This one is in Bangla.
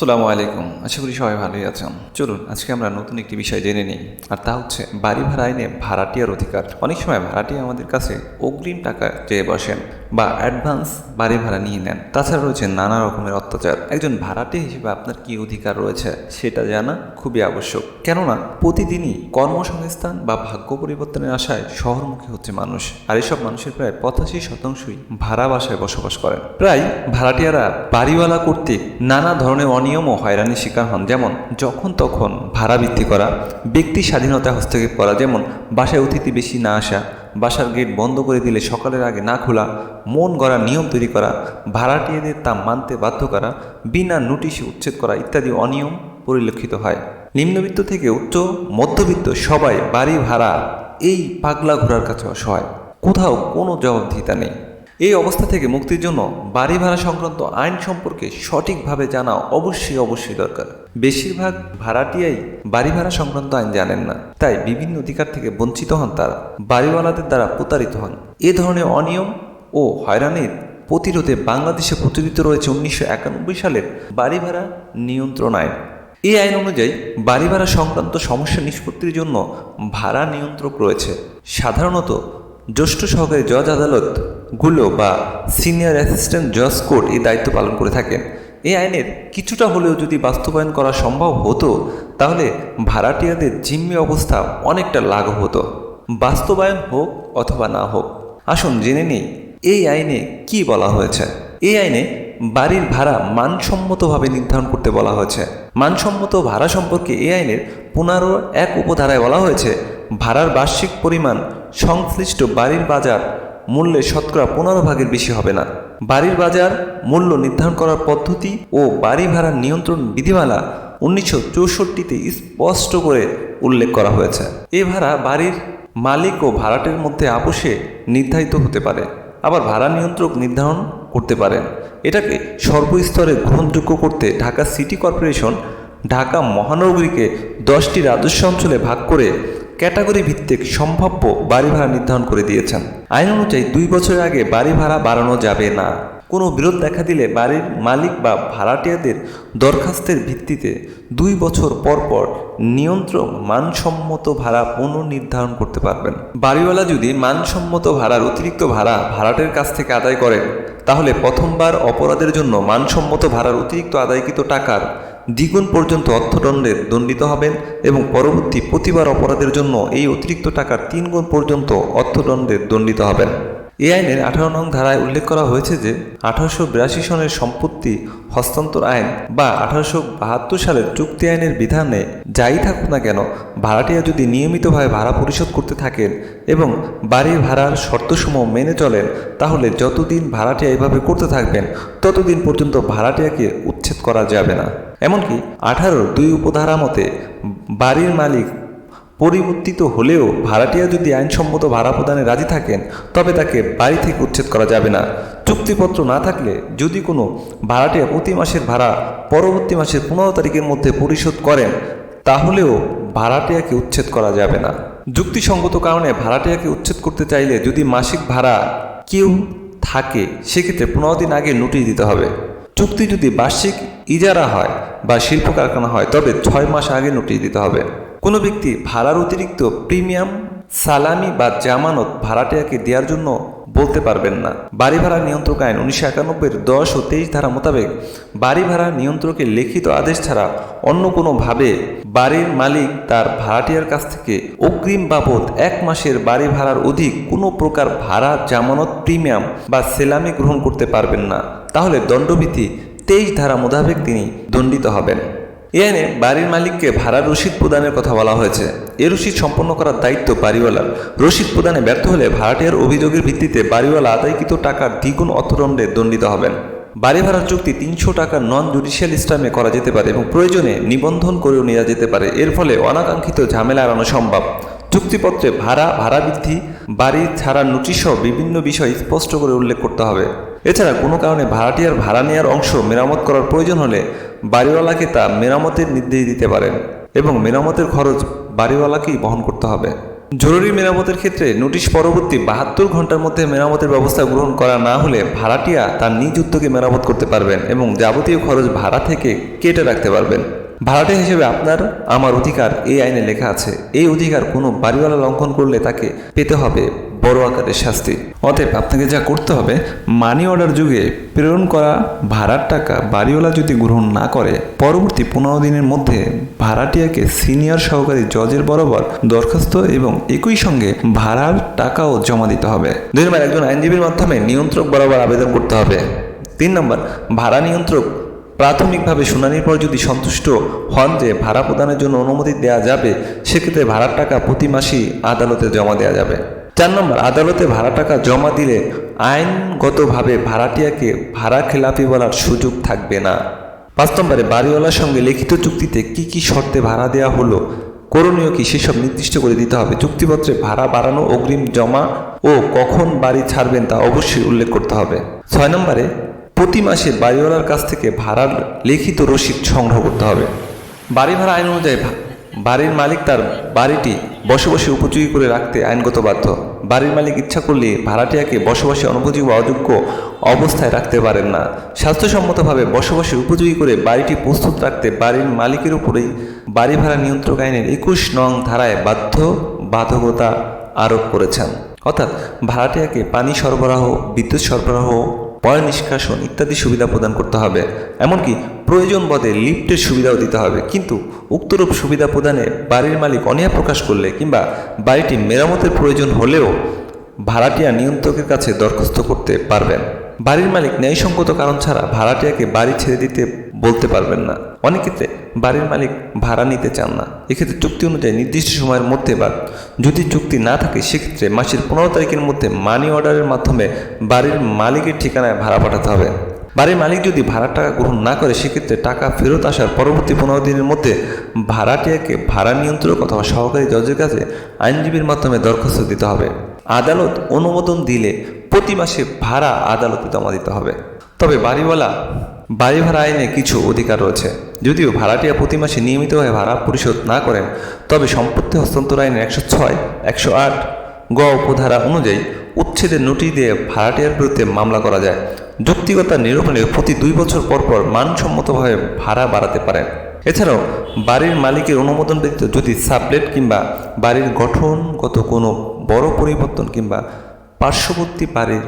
সালামু আলাইকুম। আশা করি সবাই ভালোই আছেন। চলুন, আজকে আমরা নতুন একটি বিষয় জেনে নিই, আর তা হচ্ছে বাড়ি ভাড়া আইনে ভাড়াটিয়ার অধিকার। অনেক সময় ভাড়াটিয়া আমাদের কাছে অগ্রিম টাকা চেয়ে বসেন। বা অ্যাডভান্স বাড়ি ভাড়া নিয়ে নেন। তাছাড়া রয়েছে নানা রকমের অত্যাচার। একজন ভাড়াটিয়া হিসেবে আপনার কি অধিকার রয়েছে সেটা জানা খুবই আবশ্যক। কেননা প্রতিদিনই কর্মসংস্থান বা ভাগ্য পরিবর্তনের আশায় শহরমুখী হচ্ছে মানুষ। আর এসব মানুষের প্রায় পঁচাশি শতাংশই ভাড়া বাসায় বসবাস করেন। প্রায় ভাড়াটিয়ারা বাড়িওয়ালা কর্তৃক নানা ধরনের অনিয়ম ও হয়রানির শিকার হন। যেমন যখন তখন ভাড়া বৃদ্ধি করা, ব্যক্তি স্বাধীনতা হস্তক্ষেপ করা, যেমন বাসায় অতিথি বেশি না আসা বাসার গেট বন্ধ করে দিলে সকালের আগে না খোলা, মন গড়া নিয়ম তৈরি করা, ভাড়াটিয়াদের তা মানতে বাধ্য করা, বিনা নোটিশে উচ্ছেদ করা ইত্যাদি অনিয়ম পরিলক্ষিত হয়। নিম্নবিত্ত থেকে উচ্চ মধ্যবিত্ত সবাই বাড়ি ভাড়া, এই পাগলা ঘোরার কাছে অসহায়। কোথাও কোনো জবাবদিহিতা নেই। এই অবস্থা থেকে মুক্তির জন্য বাড়ি ভাড়া সংক্রান্ত আইন সম্পর্কে সঠিকভাবে জানা অবশ্যই অবশ্যই দরকার। বেশিরভাগ ভাড়াটিয়াই বাড়ি ভাড়া সংক্রান্ত আইন জানেন না। তাই বিভিন্ন অধিকার থেকে বঞ্চিত হন তারা। বাড়িওয়ালাদের দ্বারা প্রতারিত হন। এ ধরনের অনিয়ম ও হয়রানির প্রতিরোধে বাংলাদেশে প্রচলিত রয়েছে উনিশশো একানব্বই সালের বাড়ি ভাড়া নিয়ন্ত্রণ আইন। এই আইন অনুযায়ী বাড়ি ভাড়া সংক্রান্ত সমস্যা নিষ্পত্তির জন্য ভাড়া নিয়ন্ত্রক রয়েছে। সাধারণত জ্যেষ্ঠ সহকারী জজ আদালতগুলো বা সিনিয়র অ্যাসিস্ট্যান্ট জজ কোর্ট এই দায়িত্ব পালন করে থাকেন। এই আইনের কিছুটা হলেও যদি বাস্তবায়ন করা সম্ভব হতো, তাহলে ভাড়াটিয়াদের জিম্মি অবস্থা অনেকটা লাঘব হতো। বাস্তবায়ন হোক অথবা না হোক, আসুন জেনে নিই এই আইনে কি বলা হয়েছে? এই আইনে বাড়ির ভাড়া মানসম্মতভাবে নির্ধারণ করতে বলা হয়েছে। মানসম্মত ভাড়া সম্পর্কে এই আইনের পনেরো এক উপধারায় বলা হয়েছে, ভাড়ার বার্ষিক পরিমাণ সংশ্লিষ্ট বাড়ির বাজার মূল্যে শতকরা পনেরো ভাগের বেশি হবে না। বাড়ির বাজার, মূল্য নির্ধারণ করার পদ্ধতি ও বাড়ি ভাড়ার নিয়ন্ত্রণ বিধিমালা উনিশশো চৌষট্টিতে স্পষ্ট করে উল্লেখ করা হয়েছে। এ ভাড়া বাড়ির মালিক ও ভাড়াটের মধ্যে আপোষে নির্ধারিত হতে পারে। আবার ভাড়া নিয়ন্ত্রক নির্ধারণ করতে পারেন। এটাকে সর্বস্তরে গ্রহণযোগ্য করতে ঢাকা সিটি কর্পোরেশন ঢাকা মহানগরীকে দশটি রাজস্ব অঞ্চলে ভাগ করে ক্যাটাগরি ভিত্তিক সম্ভাব্য বাড়ি ভাড়া নির্ধারণ করে দিয়েছেন। আইন অনুযায়ী দুই বছরের আগে বাড়ি ভাড়া বাড়ানো যাবে না। কোনো বিরোধ দেখা দিলে বাড়ির মালিক বা ভাড়াটিয়াদের দরখাস্তের ভিত্তিতে দুই বছর পর পর নিয়ন্ত্রক মানসম্মত ভাড়া পুনর্নির্ধারণ করতে পারবেন। বাড়িওয়ালা যদি মানসম্মত ভাড়ার অতিরিক্ত ভাড়া ভাড়াটের কাছ থেকে আদায় করেন, তাহলে প্রথমবার অপরাধের জন্য মানসম্মত ভাড়ার অতিরিক্ত আদায়কৃত টাকার দ্বিগুণ পর্যন্ত অর্থদণ্ডে দণ্ডিত হবেন এবং পরবর্তী প্রতিবার অপরাধের জন্য এই অতিরিক্ত টাকার তিনগুণ পর্যন্ত অর্থদণ্ডে দণ্ডিত হবেন। এই আইনের আঠারো নং ধারায় উল্লেখ করা হয়েছে যে আঠারোশো বিরাশি সনের সম্পত্তি, হস্তান্তর আইন বা আঠারোশো বাহাত্তর সালের চুক্তি আইনের বিধানে যাই থাকুক না কেন, ভাড়াটিয়া যদি নিয়মিতভাবে ভাড়া পরিশোধ করতে থাকেন এবং বাড়ির ভাড়ার শর্তসমূহ মেনে চলেন, তাহলে যতদিন ভাড়াটিয়া এভাবে করতে থাকবেন, ততদিন পর্যন্ত ভাড়াটিয়াকে উচ্ছেদ করা যাবে না। এমনকি আঠারোর দুই উপধারা মতে, বাড়ির মালিক পরিবর্তিত হলেও ভাড়াটিয়া যদি আইনসম্মত ভাড়া প্রদানে রাজি থাকেন, তবে তাকে বাড়ি থেকে উচ্ছেদ করা যাবে না। চুক্তিপত্র না থাকলে যদি কোনো ভাড়াটিয়া প্রতি মাসের ভাড়া পরবর্তী মাসের পনেরো তারিখের মধ্যে পরিশোধ করেন, তাহলেও ভাড়াটিয়াকে উচ্ছেদ করা যাবে না। যুক্তিসঙ্গত কারণে ভাড়াটিয়াকে উচ্ছেদ করতে চাইলে যদি মাসিক ভাড়া কেউ থাকে, সেক্ষেত্রে পনেরো দিন আগে নোটিশ দিতে হবে। চুক্তি যদি বার্ষিক ইজারা হয় বা শিল্প কারখানা হয়, তবে ছয় মাস আগে নোটিশ দিতে হবে। কোনো ব্যক্তি ভাড়ার অতিরিক্ত প্রিমিয়াম, সালামি বা জামানত ভাড়াটিয়াকে দেওয়ার জন্য বলতে পারবেন না। বাড়ি ভাড়া নিয়ন্ত্রক আইন উনিশশো একানব্বইয়ের দশ ও তেইশ ধারা মোতাবেক বাড়ি ভাড়া নিয়ন্ত্রকের লিখিত আদেশ ছাড়া অন্য কোনোভাবে বাড়ির মালিক তার ভাড়াটিয়ার কাছ থেকে অগ্রিম বাবদ এক মাসের বাড়ি ভাড়ার অধিক কোনো প্রকার ভাড়া, জামানত, প্রিমিয়াম বা সেলামি গ্রহণ করতে পারবেন না। তাহলে দণ্ডবিধি তেইশ ধারা মোতাবেক তিনি দণ্ডিত হবেন। এ বাড়ির মালিককে ভাড়া রসিদ প্রদানের কথা বলা হয়েছে। এ রসিদ সম্পন্ন করার দায়িত্ব বাড়িওয়ালার। রসিদ প্রদানে ব্যর্থ হলে ভাড়াটিয়ার অভিযোগের ভিত্তিতে বাড়িওয়ালা আদায়কৃত টাকার দ্বিগুণ অর্থদণ্ডে দণ্ডিত হবেন। বাড়ি ভাড়ার চুক্তি তিনশো টাকা নন জুডিশিয়াল স্টামে করা যেতে পারে এবং প্রয়োজনে নিবন্ধন করেও নেওয়া যেতে পারে। এর ফলে অনাকাঙ্ক্ষিত ঝামেলা এড়ানো সম্ভব। চুক্তিপত্রে ভাড়া ভাড়া বৃদ্ধি, বাড়ি ছাড়ার নোটিশ সহ বিভিন্ন বিষয় স্পষ্ট করে উল্লেখ করতে হবে। এছাড়া কোনো কারণে ভাড়াটিয়ার ভাড়া নেওয়ার অংশ মেরামত করার প্রয়োজন হলে বাড়িওয়ালাকে তা মেরামতের নির্দেশ দিতে পারেন এবং মেরামতের খরচ বাড়িওয়ালাকেই বহন করতে হবে। জরুরি মেরামতের ক্ষেত্রে নোটিশ পরবর্তী বাহাত্তর ঘণ্টার মধ্যে মেরামতের ব্যবস্থা গ্রহণ করা না হলে ভাড়াটিয়া তার নিজ উদ্যোগে মেরামত করতে পারবেন এবং যাবতীয় খরচ ভাড়া থেকে কেটে রাখতে পারবেন। ভাড়াটিয়া হিসেবে আপনার, আমার অধিকার এই আইনে লেখা আছে। এই অধিকার কোনো বাড়িওয়ালা লঙ্ঘন করলে তাকে পেতে হবে বড় আকারের শাস্তি। অতএব আপনাকে যা করতে হবে মানি অর্ডার যুগে প্রেরণ করা ভাড়ার টাকা বাড়িওয়ালা যদি গ্রহণ না করে, পরবর্তী পনেরো দিনের মধ্যে ভাড়াটিয়াকে সিনিয়র সহকারী জজের বরাবর দরখাস্ত এবং একই সঙ্গে ভাড়ার টাকাও জমা দিতে হবে। দুই নম্বর, একজন আইনজীবীর মাধ্যমে নিয়ন্ত্রক বরাবর আবেদন করতে হবে। তিন নম্বর, ভাড়া নিয়ন্ত্রক প্রাথমিকভাবে শুনানির পর যদি সন্তুষ্ট হন যে ভাড়া প্রদানের জন্য অনুমতি দেওয়া যাবে, সেক্ষেত্রে ভাড়ার টাকা প্রতি মাসেই আদালতে জমা দেওয়া যাবে। চার নম্বর, আদালতে ভাড়া টাকা জমা দিলে আইনগতভাবে ভাড়াটিয়াকে ভাড়া খেলাপি বলার সুযোগ থাকবে না। পাঁচ নম্বরে, বাড়িওয়ালার সঙ্গে লিখিত চুক্তিতে কি কি শর্তে ভাড়া দেওয়া হলো, করণীয় কি সেসব নির্দিষ্ট করে দিতে হবে, চুক্তিপত্রে ভাড়া বাড়ানো, অগ্রিম জমা ও কখন বাড়ি ছাড়বেন তা অবশ্যই উল্লেখ করতে হবে। ছয় নম্বরে প্রতি মাসে বাড়িওয়ালার কাছ থেকে ভাড়ার লিখিত রসিদ সংগ্রহ করতে হবে। বাড়ি ভাড়া আইন অনুযায়ী বাড়ির মালিক তার বাড়িটি বসবাসে উপযোগী করে রাখতে আইনগত বাধ্য। বাড়ির মালিক ইচ্ছা করলে ভাড়াটিয়াকে বসবাসে অনুপযোগী বা অযোগ্য অবস্থায় রাখতে পারেন না। স্বাস্থ্যসম্মতভাবে বসবাসের উপযোগী করে বাড়িটি প্রস্তুত রাখতে বাড়ির মালিকের উপরেই বাড়ি ভাড়া নিয়ন্ত্রক আইনের একুশ নং ধারায় বাধ্য বাধকতা আরোপ করেছেন। অর্থাৎ ভাড়াটিয়াকে পানি সরবরাহ, বিদ্যুৎ সরবরাহ পয় নিষ্কাশন ইত্যাদি সুবিধা প্রদান করতে হবে। এমনকি প্রয়োজন বোধে লিফটের সুবিধাও দিতে হবে। কিন্তু উক্তরূপ সুবিধা প্রদানে বাড়ির মালিক অনীহা প্রকাশ করলে কিংবা বাড়িটি মেরামতের প্রয়োজন হলেও ভাড়াটিয়া নিয়ন্ত্রকের কাছে দরখাস্ত করতে পারবেন। বাড়ির মালিক ন্যায়সঙ্গত কারণ ছাড়া ভাড়াটিয়াকে বাড়ি ছেড়ে দিতে বলতে পারবেন না। অনেক ক্ষেত্রে বাড়ির মালিক ভাড়া নিতে চান না। এক্ষেত্রে চুক্তি অনুযায়ী নির্দিষ্ট সময়ের মধ্যে বা যদি চুক্তি না থাকে, সেক্ষেত্রে মাসের পনেরো তারিখের মধ্যে মানি অর্ডারের মাধ্যমে বাড়ির মালিকের ঠিকানায় ভাড়া পাঠাতে হবে। বাড়ির মালিক যদি ভাড়ার টাকা গ্রহণ না করে, সেক্ষেত্রে টাকা ফেরত আসার পরবর্তী পনেরো দিনের মধ্যে ভাড়াটিয়াকে ভাড়া নিয়ন্ত্রক অথবা সহকারী জজের কাছে আইনজীবীর মাধ্যমে দরখাস্ত দিতে হবে। আদালত অনুমোদন দিলে প্রতি মাসে ভাড়া আদালতে জমা দিতে হবে। তবে বাড়িওয়ালা বাড়ি ভাড়া আইনে কিছু অধিকার রয়েছে। যদিও ভাড়াটিয়া প্রতি মাসে নিয়মিতভাবে ভাড়া পরিশোধ না করেন, তবে সম্পত্তি হস্তান্তর আইনের একশো ছয়, একশো আট গ উপধারা অনুযায়ী উচ্ছেদের নোটিশ দিয়ে ভাড়াটিয়ার বিরুদ্ধে মামলা করা যায়। যুক্তিগতা নিরূপণে প্রতি দুই বছর পর পর মানসম্মতভাবে ভাড়া বাড়াতে পারেন। এছাড়াও, বাড়ির মালিকের অনুমোদন ব্যতীত যদি সাবলেট কিংবা বাড়ির গঠনগত কোনো বড় পরিবর্তন কিংবা পার্শ্ববর্তী বাড়ির